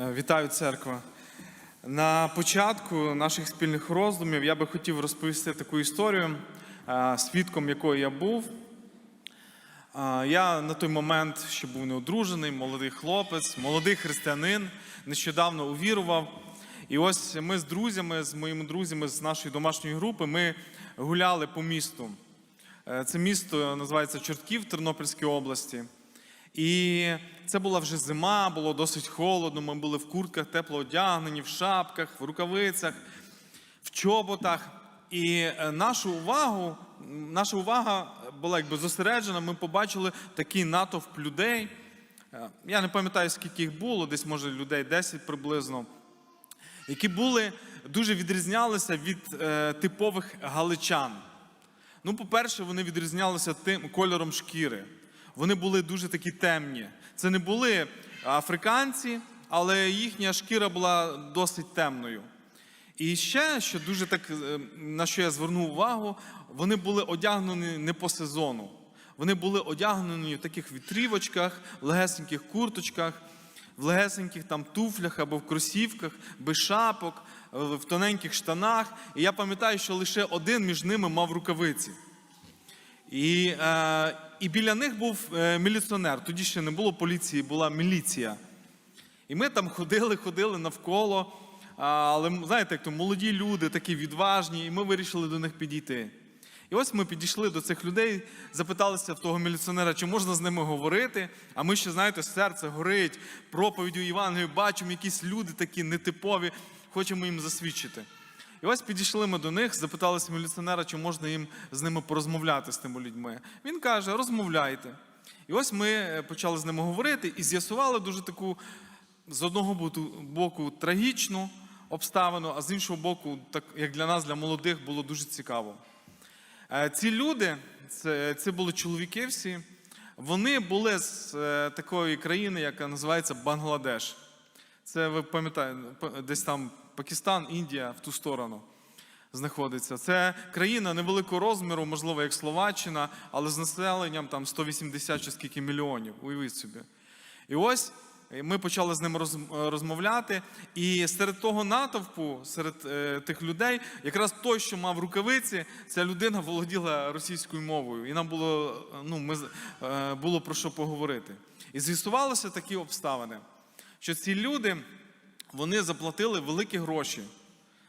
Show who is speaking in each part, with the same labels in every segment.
Speaker 1: Е, Вітаю церква. На початку наших спільних роздумів я би хотів розповісти таку історію, е, свідком якої я був. Е, Я на той момент ще був неодружений, молодий хлопець, молодий християнин, нещодавно увірував. І ось ми з друзями, з моїми друзями з нашої домашньої групи, ми гуляли по місту. Це місто називається Чортків Тернопільській області. І це була вже зима, було досить холодно. Ми були в куртках, тепло одягнені, в шапках, в рукавицях, в чоботах. І е, нашу увагу, наша увага була якби зосереджена. Ми побачили такий натовп людей. Е, Я не пам'ятаю, скільки їх було, десь може людей 10 приблизно які були дуже відрізнялися від е, типових галичан. Ну, по-перше, вони відрізнялися тим кольором шкіри. Вони були дуже такі темні. Це не були африканці, але їхня шкіра була досить темною. І ще, що дуже так, е, на що я звернув увагу, вони були одягнені не по сезону. Вони були одягнені в таких вітрівочках, в легесеньких курточках, в легесеньких там туфлях або в кросівках, без шапок, е, в тоненьких штанах. І я пам'ятаю, що лише один між ними мав рукавиці. І, е, і біля них був е, міліціонер. Тоді ще не було поліції, була міліція. І ми там ходили, ходили навколо. Але знаєте, як то молоді люди, такі відважні, і ми вирішили до них підійти. І ось ми підійшли до цих людей, запиталися в того міліціонера, чи можна з ними говорити. А ми ще, знаєте, серце горить проповіддю Євангелію, бачимо якісь люди такі нетипові, хочемо їм засвідчити. І ось підійшли ми до них, запиталися міліціонера, чи можна їм з ними порозмовляти з тими людьми. Він каже: розмовляйте. І ось ми е, почали з ними говорити і з'ясували дуже таку з одного боку- трагічну обставину, а з іншого боку, так як для нас, для молодих, було дуже цікаво. Е, Ці люди, це, це були чоловіки всі, вони були з е, такої країни, яка називається Бангладеш. Це ви пам'ятаєте, десь там Пакистан, Індія в ту сторону знаходиться. Це країна невеликого розміру, можливо, як Словаччина, але з населенням там 180 чи скільки мільйонів. Уявіть собі. І ось ми почали з ними роз- розмовляти. І серед того натовпу, серед е, тих людей, якраз той, що мав рукавиці, ця людина володіла російською мовою. І нам було, ну, ми, е, було про що поговорити. І з'ясувалося такі обставини, що ці люди вони заплатили великі гроші,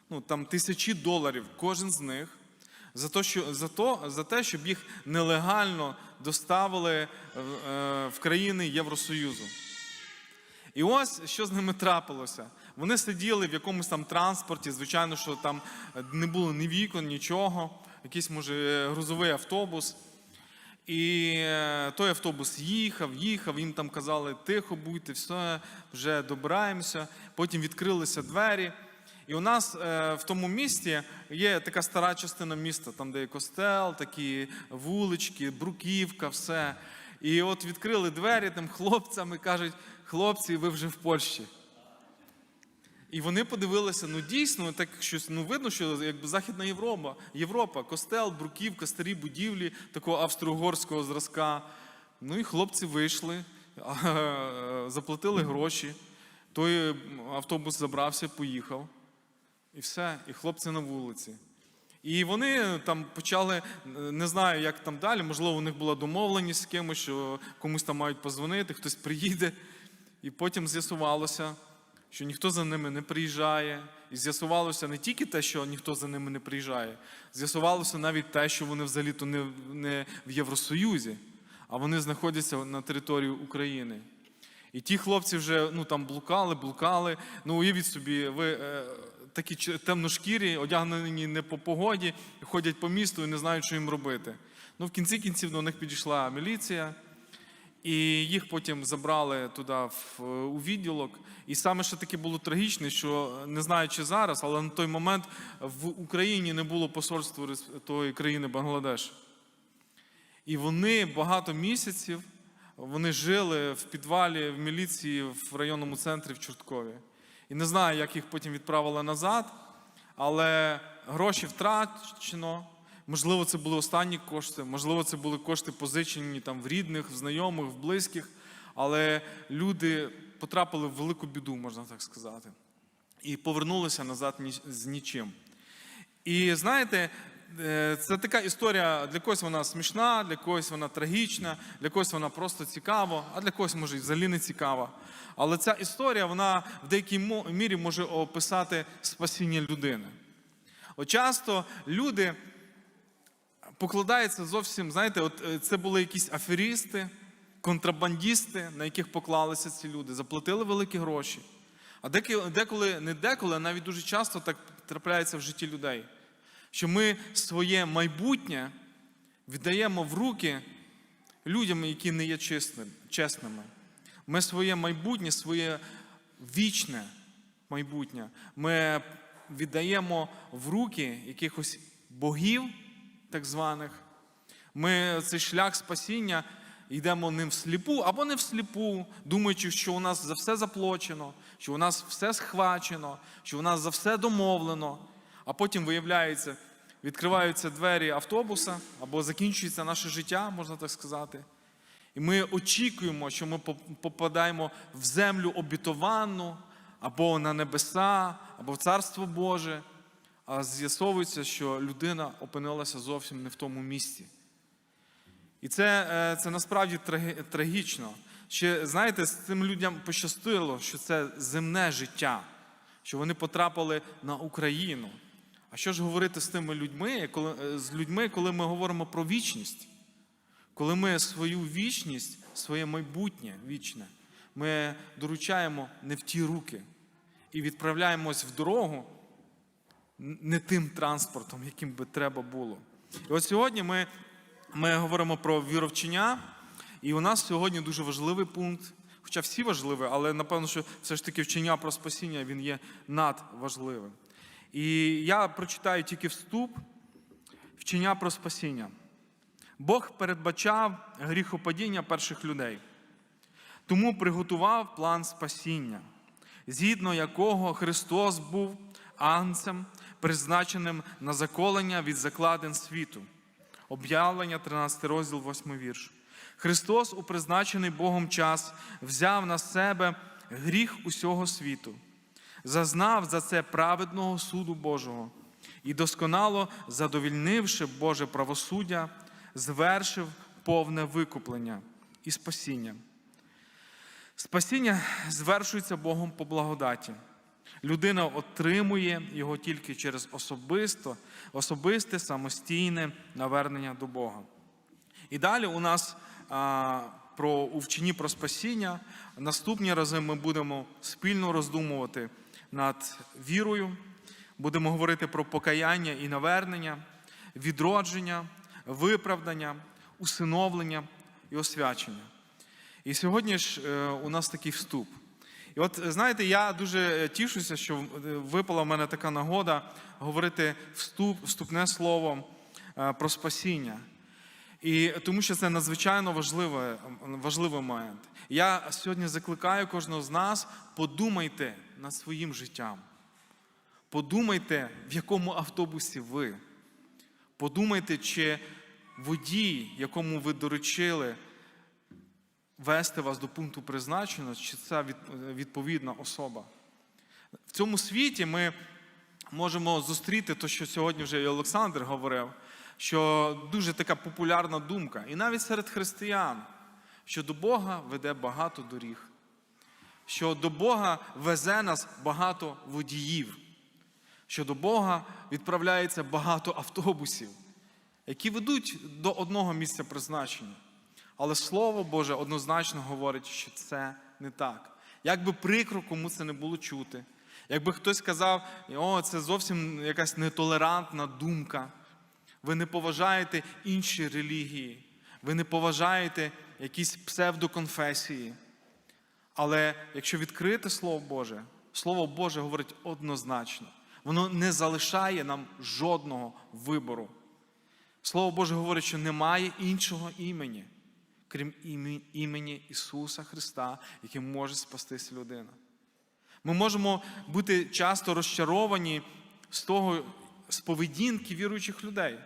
Speaker 1: ну там тисячі доларів, кожен з них. За те, що, за, то, за те, щоб їх нелегально доставили е, в країни Євросоюзу. І ось що з ними трапилося. Вони сиділи в якомусь там транспорті, звичайно, що там не було ні вікон, нічого, якийсь, може, грузовий автобус. І е, той автобус їхав, їхав, їм там казали, тихо будьте, все, вже добираємося. Потім відкрилися двері. І у нас е, в тому місті є така стара частина міста, там, де є костел, такі вулички, бруківка, все. І от відкрили двері тим хлопцям і кажуть, хлопці, ви вже в Польщі. І вони подивилися, ну дійсно, так щось ну видно, що якби Західна Європа, Європа, костел, бруківка, старі будівлі такого австро-угорського зразка. Ну і хлопці вийшли, заплатили гроші. Той автобус забрався, поїхав. І все, і хлопці на вулиці. І вони там почали, не знаю, як там далі, можливо, у них була домовленість з кимось, що комусь там мають позвонити, хтось приїде. І потім з'ясувалося, що ніхто за ними не приїжджає. І з'ясувалося не тільки те, що ніхто за ними не приїжджає, з'ясувалося навіть те, що вони взагалі-то не, не в Євросоюзі, а вони знаходяться на території України. І ті хлопці вже ну, там блукали, блукали. Ну, уявіть собі, ви е, такі темношкірі, одягнені не по погоді, ходять по місту і не знають, що їм робити. Ну, в кінці кінців до них підійшла міліція, і їх потім забрали туди в, у відділок. І саме що таке було трагічне, що не знаю, чи зараз, але на той момент в Україні не було посольства тої країни Бангладеш. І вони багато місяців вони жили в підвалі в міліції в районному центрі в Чорткові. І не знаю, як їх потім відправили назад, але гроші втрачено. Можливо, це були останні кошти, можливо, це були кошти позичені там в рідних, в знайомих, в близьких. Але люди потрапили в велику біду, можна так сказати, і повернулися назад з нічим. І знаєте, е, це така історія, для когось вона смішна, для когось вона трагічна, для когось вона просто цікава, а для когось може і взагалі не цікава. Але ця історія вона в деякій мірі може описати спасіння людини. От часто люди покладаються зовсім, знаєте, от е, це були якісь аферісти, контрабандісти, на яких поклалися ці люди, заплатили великі гроші. А деколи, не деколи, а навіть дуже часто так трапляється в житті людей, що ми своє майбутнє віддаємо в руки людям, які не є чесними. Ми своє майбутнє, своє вічне майбутнє, ми віддаємо в руки якихось богів, так званих. Ми цей шлях спасіння йдемо ним всліпу або не всліпу, думаючи, що у нас за все заплачено, що у нас все схвачено, що у нас за все домовлено. А потім виявляється, відкриваються двері автобуса або закінчується наше життя, можна так сказати. І ми очікуємо, що ми попадаємо в землю обітовану, або на небеса, або в Царство Боже. А з'ясовується, що людина опинилася зовсім не в тому місці. І це, е, це насправді трагічно. Ще, знаєте, з цим людям пощастило, що це земне життя, що вони потрапили на Україну. А що ж говорити з тими людьми, коли, е, з людьми, коли ми говоримо про вічність? Коли ми свою вічність, своє майбутнє вічне, ми доручаємо не в ті руки і відправляємось в дорогу не тим транспортом, яким би треба було. І от сьогодні ми, ми говоримо про віровчення, і у нас сьогодні дуже важливий пункт. Хоча всі важливі, але напевно, що все ж таки вчення про спасіння він є надважливим. І я прочитаю тільки вступ вчення про спасіння. Бог передбачав гріхопадіння перших людей, тому приготував план спасіння, згідно якого Христос був анцем, призначеним на заколення від закладин світу. Об'явлення 13 розділ, 8 вірш. Христос у призначений Богом час взяв на себе гріх усього світу, зазнав за це праведного суду Божого і досконало задовільнивши Боже правосуддя, звершив повне викуплення і спасіння. Спасіння звершується Богом по благодаті. Людина отримує його тільки через особисто, особисте самостійне навернення до Бога. І далі у нас а, про у вченні про спасіння. Наступні рази ми будемо спільно роздумувати над вірою, будемо говорити про покаяння і навернення, відродження, виправдання, усиновлення і освячення. І сьогодні ж е, у нас такий вступ. І от знаєте, я дуже тішуся, що е, випала в мене така нагода говорити вступ, вступне слово е, про спасіння. І тому що це надзвичайно важливий, важливий момент. Я сьогодні закликаю кожного з нас, подумайте над своїм життям. Подумайте, в якому автобусі ви. Подумайте, чи водій, якому ви доручили вести вас до пункту призначення, чи це відповідна особа. В цьому світі ми можемо зустріти те, що сьогодні вже і Олександр говорив, що дуже така популярна думка, і навіть серед християн, що до Бога веде багато доріг, що до Бога везе нас багато водіїв, що до Бога відправляється багато автобусів, які ведуть до одного місця призначення. Але Слово Боже однозначно говорить, що це не так. Як би прикро кому це не було чути, якби хтось сказав, о, це зовсім якась нетолерантна думка, ви не поважаєте інші релігії, ви не поважаєте якісь псевдоконфесії. Але якщо відкрити Слово Боже, Слово Боже говорить однозначно, воно не залишає нам жодного вибору. Слово Боже говорить, що немає іншого імені, крім імені, Ісуса Христа, яким може спастись людина. Ми можемо бути часто розчаровані з того, з поведінки віруючих людей.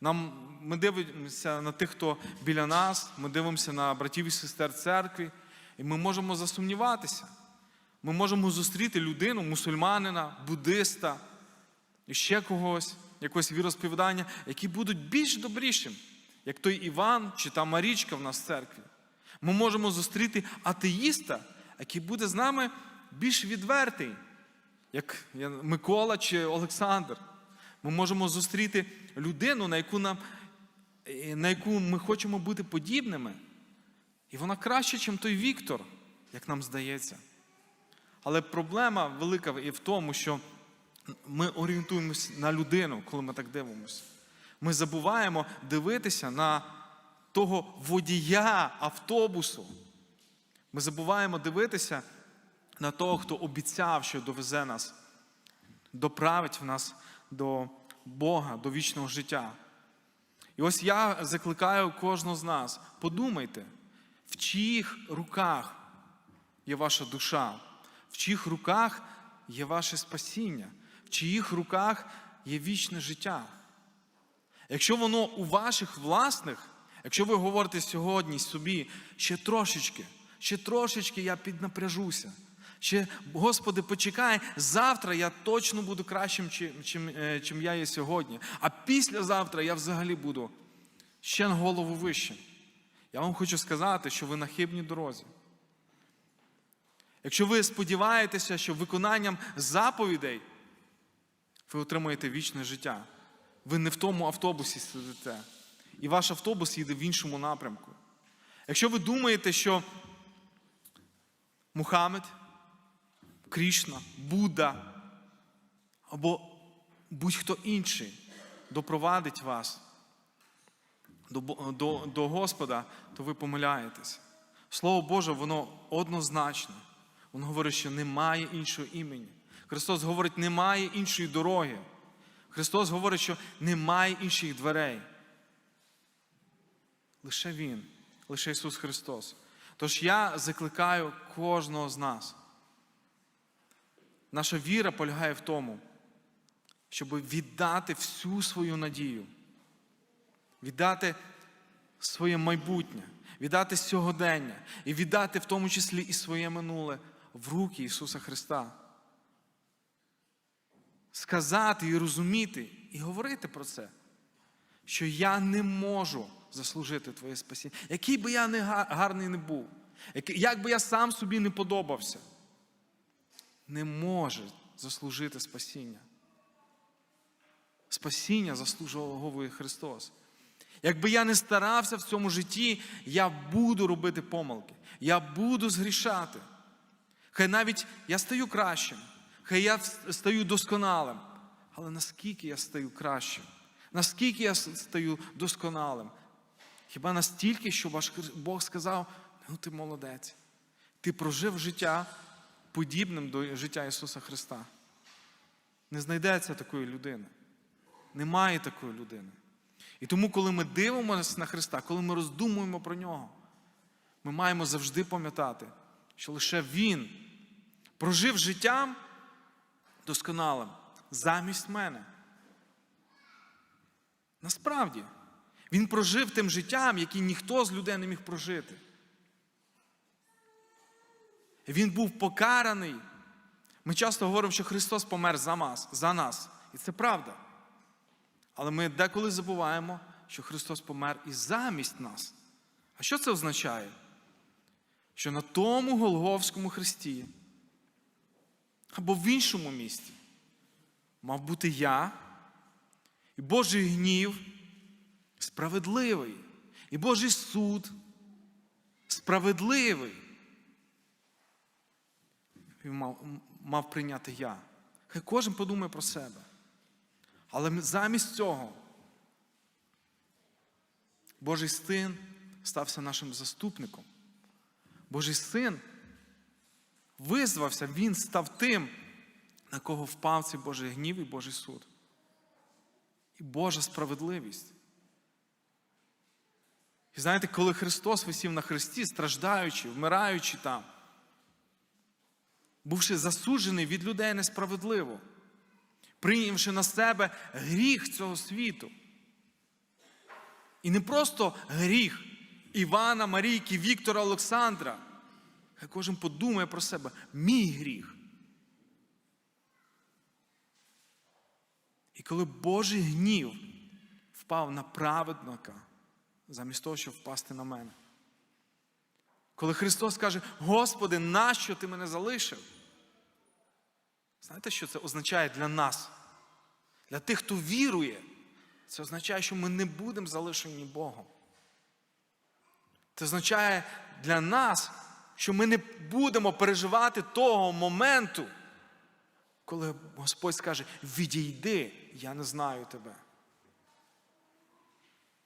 Speaker 1: Нам, ми дивимося на тих, хто біля нас, ми дивимося на братів і сестер церкві, І ми можемо засумніватися. Ми можемо зустріти людину, мусульманина, буддиста, ще когось, якогось віросповідання, які будуть більш добрішим, як той Іван чи та Марічка в нас в церкві. Ми можемо зустріти атеїста, який буде з нами більш відвертий, як Микола чи Олександр. Ми можемо зустріти людину, на яку, нам, е, на яку ми хочемо бути подібними. І вона краще, ніж той Віктор, як нам здається. Але проблема велика і в тому, що ми орієнтуємося на людину, коли ми так дивимося. Ми забуваємо дивитися на того водія автобусу. Ми забуваємо дивитися на того, хто обіцяв, що довезе нас, доправить в нас до Бога, до вічного життя. І ось я закликаю кожного з нас: подумайте, в чиїх руках є ваша душа, в чиїх руках є ваше спасіння, в чиїх руках є вічне життя. Якщо воно у ваших власних, якщо ви говорите сьогодні собі ще трошечки, ще трошечки я піднапряжуся, ще, Господи, почекай, завтра я точно буду кращим, чим, чим, е, чим я є сьогодні. А післязавтра я взагалі буду ще на голову вище. Я вам хочу сказати, що ви на хибній дорозі. Якщо ви сподіваєтеся, що виконанням заповідей ви отримаєте вічне життя, ви не в тому автобусі сидите, і ваш автобус їде в іншому напрямку. Якщо ви думаєте, що Мухаммед, Крішна, Будда або будь-хто інший допровадить вас до, до, до Господа, то ви помиляєтесь. Слово Боже, воно однозначне. Воно говорить, що немає іншого імені. Христос говорить, немає іншої дороги. Христос говорить, що немає інших дверей. Лише Він, лише Ісус Христос. Тож я закликаю кожного з нас. Наша віра полягає в тому, щоб віддати всю свою надію, віддати своє майбутнє, віддати сьогодення і віддати в тому числі і своє минуле в руки Ісуса Христа. Сказати і розуміти, і говорити про це, що я не можу заслужити Твоє спасіння. Який би я не гарний не був, як би я сам собі не подобався, не може заслужити спасіння. Спасіння заслуговує Христос. Якби я не старався в цьому житті, я буду робити помилки, я буду згрішати. Хай навіть я стаю кращим, хай я стаю досконалим. Але наскільки я стаю кращим? Наскільки я стаю досконалим? Хіба настільки, що ваш Бог сказав, ну ти молодець, ти прожив життя подібним до життя Ісуса Христа. Не знайдеться такої людини. Немає такої людини. І тому, коли ми дивимося на Христа, коли ми роздумуємо про нього, ми маємо завжди пам'ятати, що лише Він прожив життям досконалим замість мене. Насправді, Він прожив тим життям, який ніхто з людей не міг прожити. Він був покараний. Ми часто говоримо, що Христос помер за нас, за нас. І це правда. Але ми деколи забуваємо, що Христос помер і замість нас. А що це означає? Що на тому Голговському Христі або в іншому місці мав бути я, і Божий гнів справедливий, і Божий суд справедливий. Він мав, мав прийняти я. Хай кожен подумає про себе. Але замість цього Божий син стався нашим заступником. Божий син визвався, він став тим, на кого впав цей Божий гнів і Божий суд. І Божа справедливість. І знаєте, коли Христос висів на хресті, страждаючи, вмираючи там, бувши засуджений від людей несправедливо, прийнявши на себе гріх цього світу. І не просто гріх Івана, Марійки, Віктора, Олександра, Хай кожен подумає про себе, мій гріх. І коли Божий гнів впав на праведника, замість того, щоб впасти на мене. Коли Христос каже, Господи, нащо ти мене залишив? Знаєте, що це означає для нас? Для тих, хто вірує, це означає, що ми не будемо залишені Богом. Це означає для нас, що ми не будемо переживати того моменту, коли Господь скаже, відійди, я не знаю тебе.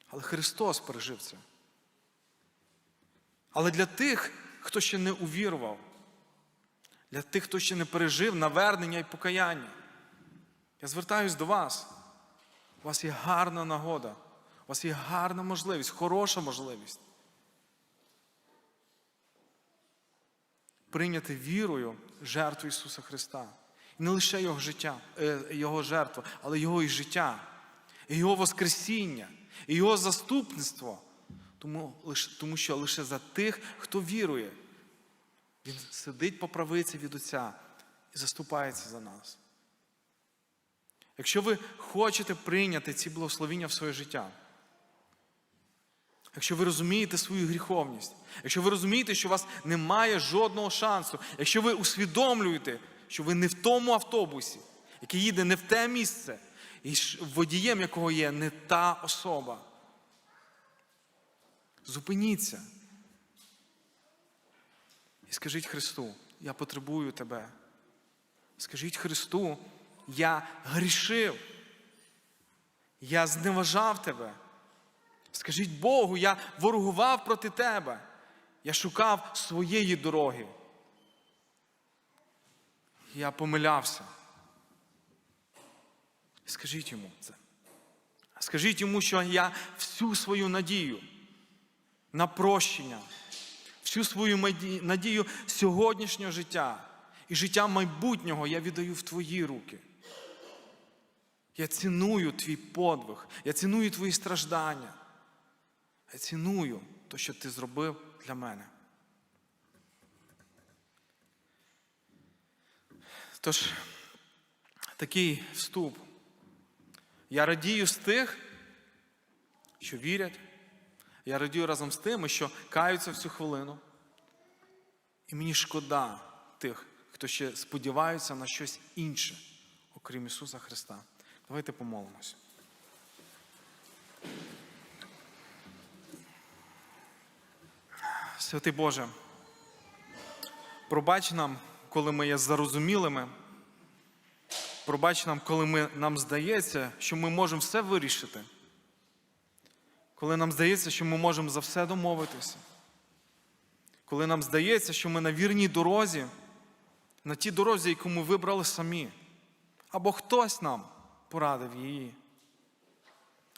Speaker 1: Але Христос пережив це. Але для тих, хто ще не увірував, для тих, хто ще не пережив навернення і покаяння, я звертаюсь до вас. У вас є гарна нагода, у вас є гарна можливість, хороша можливість. Прийняти вірою жертву Ісуса Христа. І не лише Його життя, е, Його жертву, але Його і життя, і Його Воскресіння, і Його заступництво. Тому, тому що лише за тих, хто вірує, Він сидить по правиці від Отця і заступається за нас. Якщо ви хочете прийняти ці благословіння в своє життя, якщо ви розумієте свою гріховність, якщо ви розумієте, що у вас немає жодного шансу, якщо ви усвідомлюєте, що ви не в тому автобусі, який їде не в те місце, і водієм якого є не та особа, зупиніться і скажіть Христу, я потребую тебе. Скажіть Христу, я грішив. Я зневажав тебе. Скажіть Богу, я ворогував проти тебе. Я шукав своєї дороги. Я помилявся. Скажіть йому це. Скажіть йому, що я всю свою надію на прощення, всю свою надію сьогоднішнього життя і життя майбутнього я віддаю в твої руки. Я ціную твій подвиг, я ціную твої страждання. Ціную те, що ти зробив для мене. Тож, такий вступ. Я радію з тих, що вірять. Я радію разом з тими, що каються в цю хвилину. І мені шкода тих, хто ще сподівається на щось інше, окрім Ісуса Христа. Давайте помолимось. Святий Боже, пробач нам, коли ми є зарозумілими. Пробач нам, коли ми, нам здається, що ми можемо все вирішити. Коли нам здається, що ми можемо за все домовитися. Коли нам здається, що ми на вірній дорозі, на тій дорозі, яку ми вибрали самі, або хтось нам порадив її.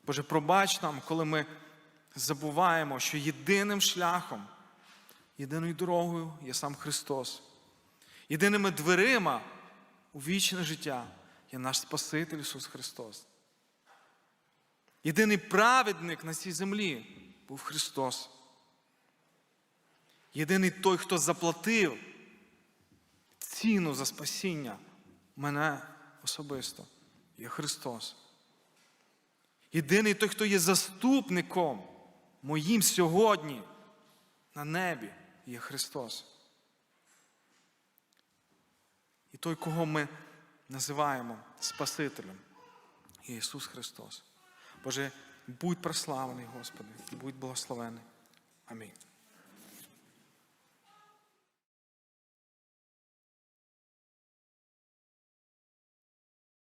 Speaker 1: Боже, пробач нам, коли ми забуваємо, що єдиним шляхом, єдиною дорогою є сам Христос. Єдиними дверима у вічне життя є наш Спаситель Ісус Христос. Єдиний праведник на цій землі був Христос. Єдиний той, хто заплатив ціну за спасіння мене особисто, є Христос. Єдиний той, хто є заступником моїм сьогодні на небі, є Христос. І той, кого ми називаємо Спасителем, є Ісус Христос. Боже, будь прославлений, Господи, будь благословений. Амінь.